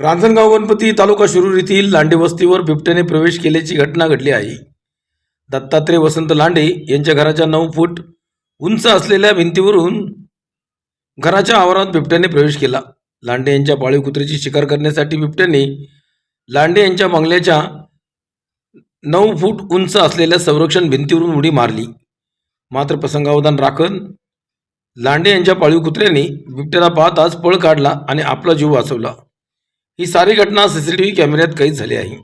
रांजणगाव गणपती तालुका शिरूर येथील लांडे वस्तीवर बिबट्याने प्रवेश केल्याची घटना घडली आहे. दत्तात्रय वसंत लांडे यांच्या घराच्या नऊ फूट उंच असलेल्या भिंतीवरून घराच्या आवारात बिबट्याने प्रवेश केला. लांडे यांच्या पाळीव कुत्र्याची शिकार करण्यासाठी बिबट्याने लांडे यांच्या बंगल्याच्या नऊ फूट उंच असलेल्या संरक्षण भिंतीवरून उडी मारली. मात्र प्रसंगावधान राखत लांडे यांच्या पाळीव कुत्र्याने बिबट्याला पाहताच पळ काढला आणि आपला जीव वाचवला. ही सारी घटना सीसीटीव्ही कॅमेऱ्यात कई झाली आहे